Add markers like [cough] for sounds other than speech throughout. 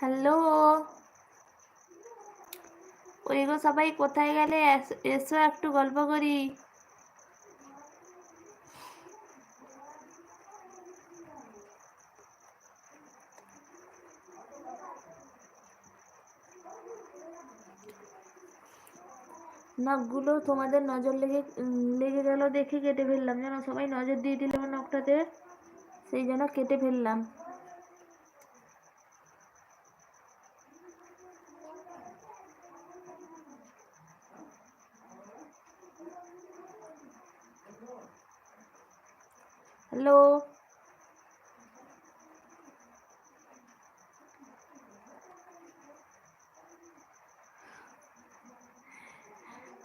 Hello ওই গো সবাই কোথায় গেলে? এস- একটু গল্প করি। নখগুলো তোমাদের নজর লেগে লেগে গেল দেখে কেটে ফেললাম। যেন সবাই নজর দিয়ে দিল আমার নখটাতে সেই জন্য কেটে ফেললাম hello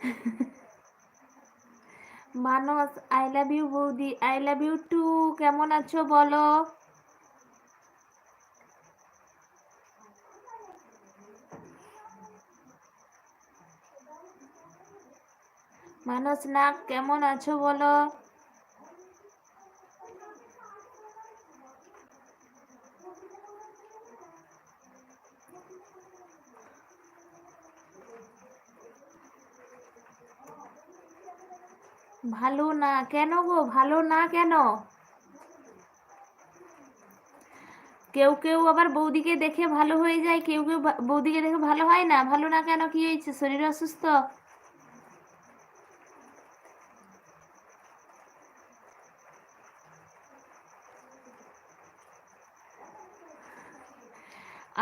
[laughs] Manas I love you বৌদি আই লাভ ইউ টু কেমন আছো বলো? মানস, নাক কেমন আছো বলো? ভালো না কেন গো? ভালো না কেন? কেউ কেউ আবার বৌদিকে দেখে ভালো হয়ে যায়, কেউ কেউ বৌদিকে দেখে ভালো হয় না? ভালো না কেন? কি হয়েছে? শরীর অসুস্থ?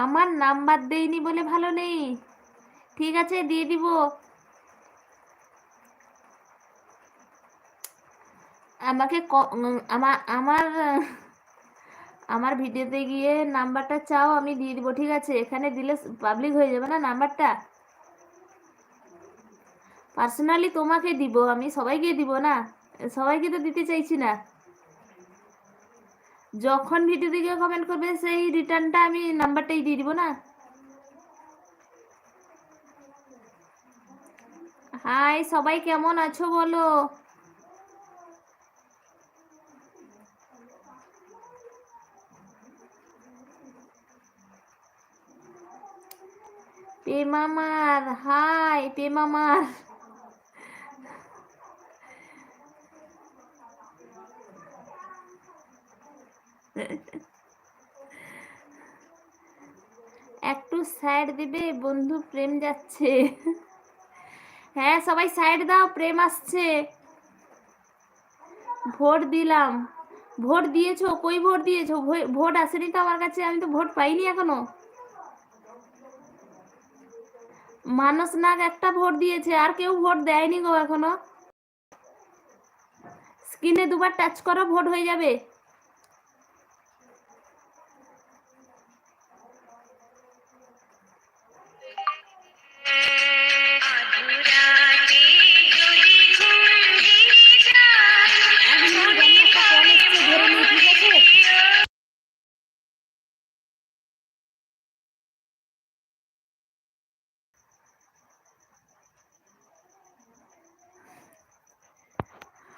আমার নাম্বার দেইনি বলে ভালো নেই। ঠিক আছে, দিয়ে দিব। আমাকে আমার আমার আমার ভিডিওতে গিয়ে নাম্বারটা চাও, আমি দিয়ে দিব, ঠিক আছে? এখানে দিলে পাবলিক হয়ে যাবে না নাম্বারটা? পার্সোনালি তোমাকে দিব, আমি সবাইকে দিব না? সবাইকে তো দিতে চাইছি না। যখন ভিডিওতে গিয়ে কমেন্ট করবে, সেই রিটার্নটা আমি নাম্বারটাই দিয়ে দিব না? হাই সবাই কেমন আছো বলো? পেমামার, হাই, পেমামার। একটু সাইড দিবে, বন্ধু, প্রেম যাচ্ছে। হ্যাঁ সবাই সাইড দাও, প্রেম আসছে। ভোট দিলাম। ভোট দিয়েছ, কই ভোট দিয়েছ? ভোট আসেনি তো আমার কাছে, আমি তো ভোট পাইনি এখনও। মানস নাগ একটা ভোট দিয়েছে, আর কেউ ভোট দেয়নি গো এখনও। স্ক্রিনে দুবার টাচ করো, ভোট হয়ে যাবে।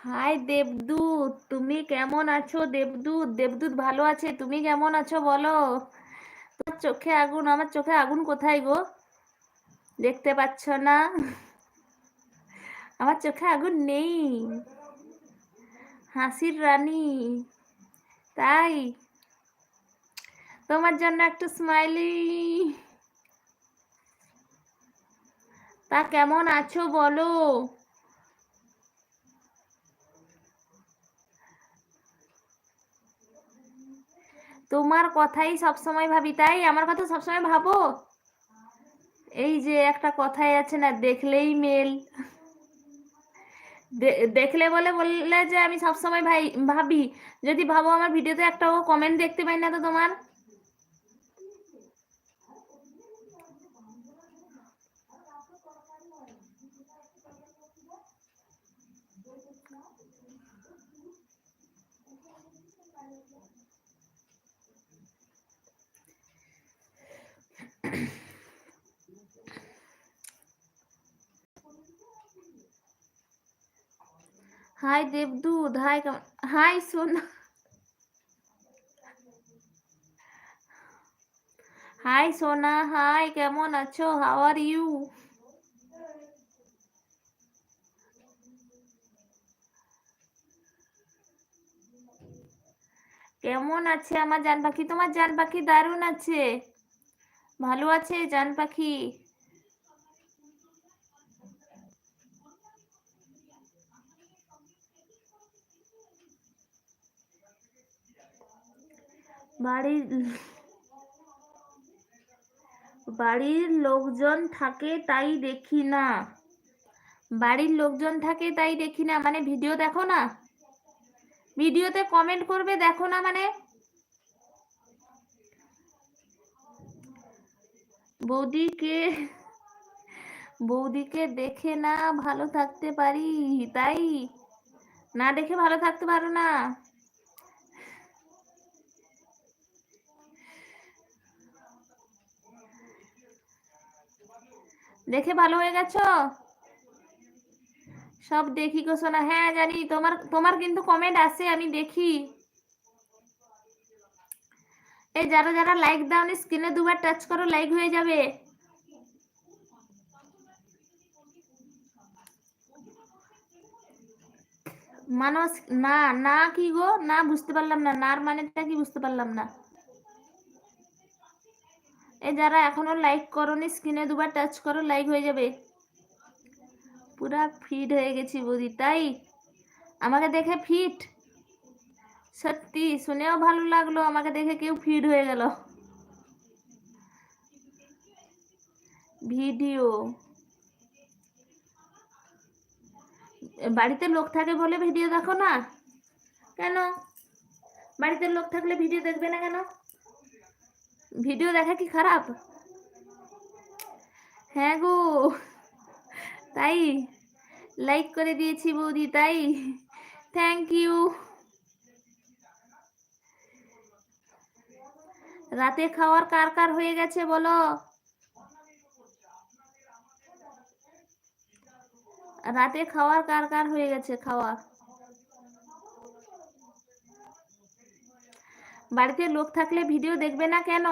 হাই দেবদূত, তুমি কেমন আছো দেবদূত? দেবদূত ভালো আছে, তুমি কেমন আছো বলো? তোমার চোখে আগুন, আমার চোখে আগুন কোথায় গো? দেখতে পাচ্ছ না? আমার চোখে আগুন নেই। হাসির রানী, তাই? তোমার জন্য একটু স্মাইলি তা কেমন আছো বলো? তোমার কথাই সবসময় ভাবি, তাই আমার কথা সবসময় ভাবো? এই যে একটা কথাই আছে না, দেখলেই মেল। দেখলে বলে, বললে যে আমি সবসময় ভাই, ভাবি। যদি ভাবো আমার ভিডিওতে একটাও কমেন্ট দেখতে পাই না তো তোমার? হাই দেবদূত হাই কেমন হাই সোনা হাই সোনা হাই কেমন আছো? হাউ আর ইউ কেমন আছে আমার জান পাখি তোমার জান পাখি দারুণ আছে। ভালো আছে জান পাখি বাড়ির বাড়ির লোকজন থাকে তাই দেখি না। বাড়ির লোকজন থাকে তাই দেখি না। মানে ভিডিও দেখো না? ভিডিওতে কমেন্ট করবে দেখো না মানে? বৌদিকে বৌদিকে দেখে না ভালো থাকতে পারি, তাই? না দেখে ভালো থাকতে পারো না? দেখে ভালো হয়ে গেছো? সব দেখি গো হ্যাঁ জানি। তোমার তোমার কিন্তু কমেন্ট আসে, আমি দেখি। এই যারা যারা লাইক দাও স্ক্রিনে দুবার টাচ করো লাইক হয়ে যাবে। মানস, না না কি গো? না, বুঝতে পারলাম না। নার মানেটা কি বুঝতে পারলাম না? এই যারা এখনও লাইক করোনি স্ক্রিনে দুবার টাচ করো লাইক হয়ে যাবে। পুরা ফিট হয়ে গেছি বৌদি তাই? আমাকে দেখে ফিট সত্যি, শুনেও ভালো লাগল, আমাকে দেখে কেউ ফিট হয়ে গেল। ভিডিও বাড়িতে লোক থাকে বলে ভিডিও দেখো না? কেন? বাড়িতে লোক থাকলে ভিডিও দেখবে না কেন? ভিডিও দেখা কি খারাপ? হ্যাঁ গো। তাই লাইক করে দিয়েছি বৌদি, তাই। থ্যাংক ইউ রাতে খাওয়ার কার কার হয়ে গেছে বলো? রাতে খাওয়ার কার কার হয়ে গেছে খাওয়া? বাড়িতে লোক থাকলে ভিডিও দেখবে না কেন?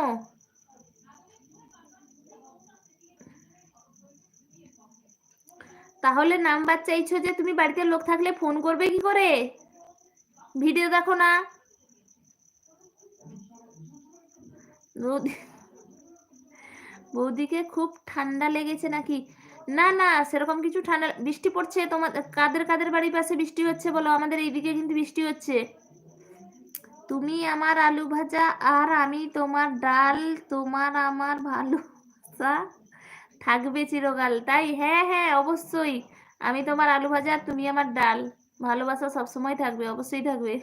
তাহলে নাম্বার চাইছো যে তুমি বাড়িতে লোক থাকলে ফোন করবে কি করে? ভিডিও দেখো না। বৌদি- বৌদিকে খুব ঠান্ডা লেগেছে নাকি? না না, সেরকম কিছু ঠান্ডা, বৃষ্টি পড়ছে তোমার কাদের কাদের বাড়ির পাশে বৃষ্টি হচ্ছে বলো? আমাদের এইদিকে কিন্তু বৃষ্টি হচ্ছে। তুমি আমার আলু ভাজা আর আমি তোমার ডাল, তোমার আমার ভালোবাসা থাকবে চিরকাল, তাই? হ্যাঁ হ্যাঁ অবশ্যই। আমি তোমার আলু ভাজা তুমি আমার ডাল। ভালোবাসা সবসময় থাকবে, অবশ্যই থাকবে।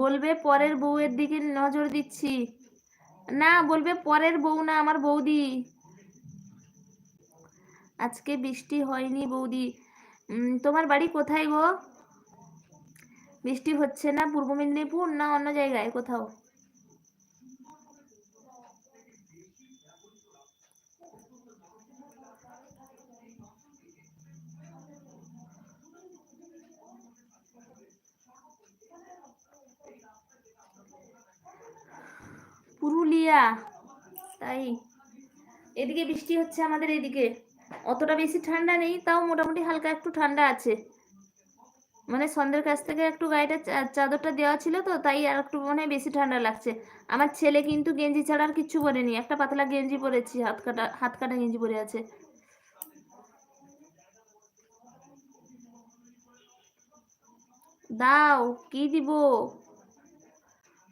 বলবে পরের বউয়ের দিকে নজর দিচ্ছি। না, বলবে পরের বউ না, আমার বৌদি। আজকে বৃষ্টি হয়নি বৌদি। তোমার বাড়ি কোথায় গো? বৃষ্টি হচ্ছে না পূর্ব মেদিনীপুর না অন্য জায়গায় কোথাও? পুরুলিয়া। তাই। এদিকে বৃষ্টি হচ্ছে আমাদের এদিকে। অতটা বেশি ঠান্ডা নেই, তাও মোটামুটি হালকা একটু ঠান্ডা আছে। মানে সন্ধ্যের কাছ থেকে একটু গায়েটা চাদরটা দেওয়া ছিল তো, তাই আর একটু মনে হয় বেশি ঠান্ডা লাগছে। আমার ছেলে কিন্তু গেঞ্জি ছাড়া আর কিচ্ছু পরেনি, একটা পাতলা গেঞ্জি পরেছি, হাত কাটা হাত কাটা গেঞ্জি পরে আছে। দাও, কি দিব?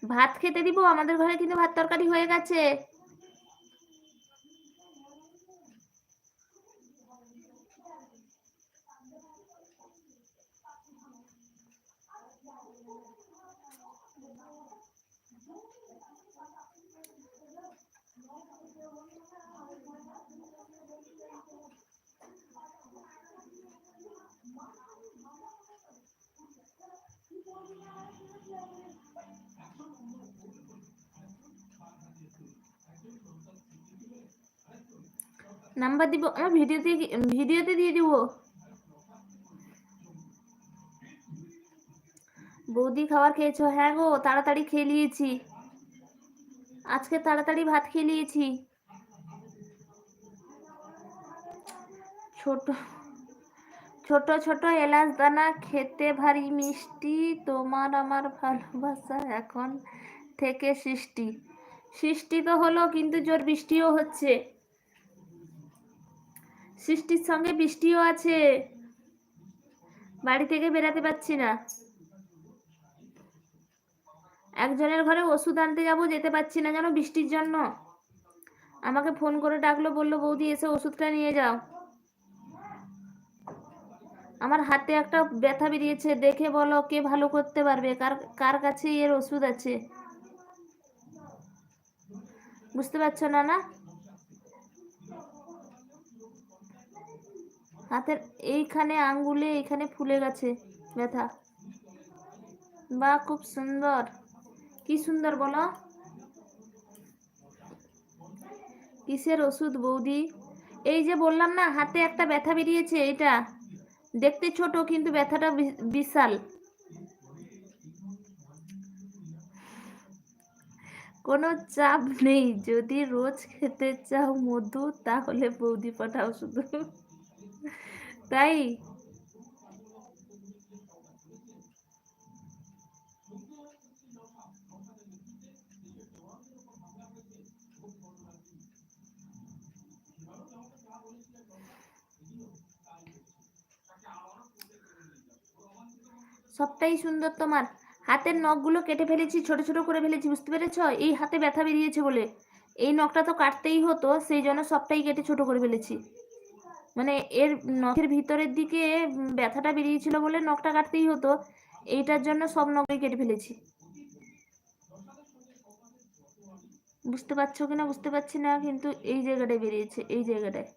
ভাত খেতে দিব? আমাদের ঘরে কিন্তু ভাত তরকারি হয়ে গেছে। নাম্বার দিব, আমার ভিডিওতে ভিডিওতে দিয়ে দিব। বৌদি খাবার খেয়েছো? হ্যাঁ গো, তাড়াতাড়ি খেয়ে নিয়েছি। আজকে তাড়াতাড়ি ভাত খেয়ে নিয়েছি। ছোট ছোট ছোট এলাচ দানা, খেতে ভারী মিষ্টি, তোমার আমার ভালোবাসা এখন থেকে সৃষ্টি। সৃষ্টি তো হলো, কিন্তু জোর বৃষ্টিও হচ্ছে। সৃষ্টির সঙ্গে বৃষ্টিও আছে। বাড়ি থেকে বেরাতে পারছি না। একজনের ঘরে ওষুধ আনতে যাব, যেতে পারছি না জানো বৃষ্টির জন্য। আমাকে ফোন করে ডাকলো, বলল, বৌদি, এসে ওষুধটা নিয়ে যাও। আমার হাতে একটা ব্যথা বেরিয়েছে, দেখে বলো কে ভালো করতে পারবে, কার কার কাছে এর ওষুধ আছে? বুঝতে পারছ না না হাতের এইখানে আঙ্গুলে এইখানে ফুলে গেছে ব্যথা। বা খুব সুন্দর। কি সুন্দর বলো? কিসের ওষুধ বৌদি? এই যে বললাম না, হাতে একটা ব্যথা বেরিয়েছে এটা দেখতে ছোট, কিন্তু ব্যথাটা বিশাল। কোনো চাপ নেই। যদি রোজ খেতে চাও মধু, তাহলে বৌদি পাঠাও শুধু। তাই? সবটাই সুন্দর তোমার। হাতের নখগুলো কেটে ফেলেছি, ছোট ছোট করে ফেলেছি, বুঝতে পেরেছ? এই হাতে ব্যথা বেরিয়েছে বলে। এই নখটা তো কাটতেই হতো, সেই জন্য সবটাই কেটে ছোট করে ফেলেছি। মানে এর নখের ভিতরের দিকে ব্যথাটা বেরিয়েছিল বলে নখটা কাটতেই হতো। এইটার জন্য সব নখই কেটে ফেলেছি। বুঝতে পারছ কিনা? বুঝতে পারছি না, কিন্তু এই জায়গাটায় বেরিয়েছে, এই জায়গাটায়।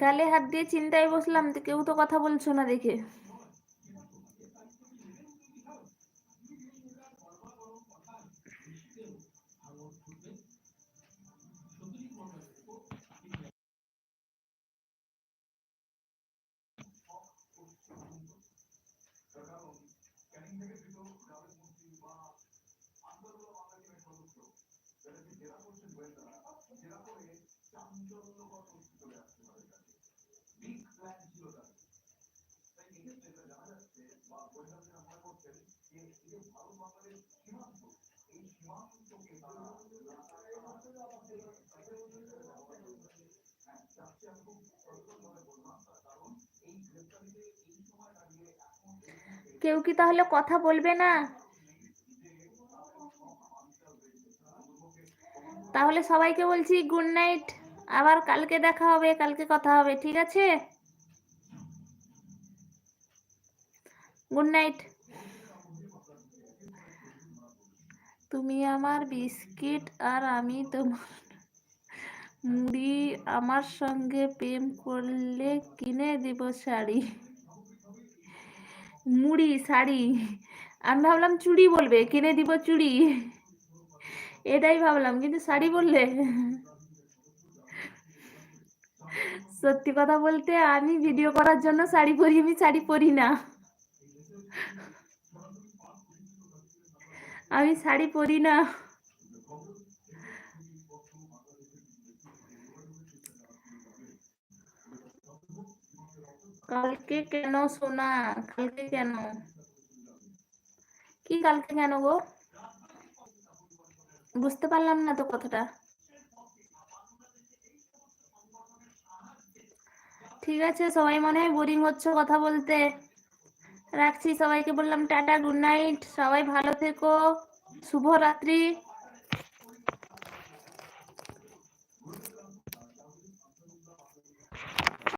গালে হাত দিয়ে চিন্তায় বসলাম তো কেউ তো কথা বলছো না দেখে। কেউ কি তাহলে কথা বলবে না? তাহলে সবাইকে বলছি গুড নাইট আবার কালকে দেখা হবে, কালকে কথা হবে, ঠিক আছে? গুড নাইট তুমি আমার বিস্কিট আর আমি তোমার মুড়ি আমার সঙ্গে প্রেম করলে কিনে দিব শাড়ি। মুড়ি, শাড়ি। আমি ভাবলাম চুড়ি বলবে, কিনে দিব চুড়ি। এটাই ভাবলাম, কিন্তু শাড়ি বললে। সত্যি কথা বলতে আমি ভিডিও করার জন্য শাড়ি পরি, আমি শাড়ি পরি না। আমি শাড়ি পরি না। কালকে কেন সোনা? কালকে কেন? কি কালকে কেন গো? বুঝতে পারলাম না তো কথাটা। ঠিক আছে, সবাই মনে হয় বোরিং হচ্ছে কথা বলতে। রাখছি। সবাইকে বললাম টাটা গুড নাইট সবাই ভালো থেকো। শুভরাত্রি।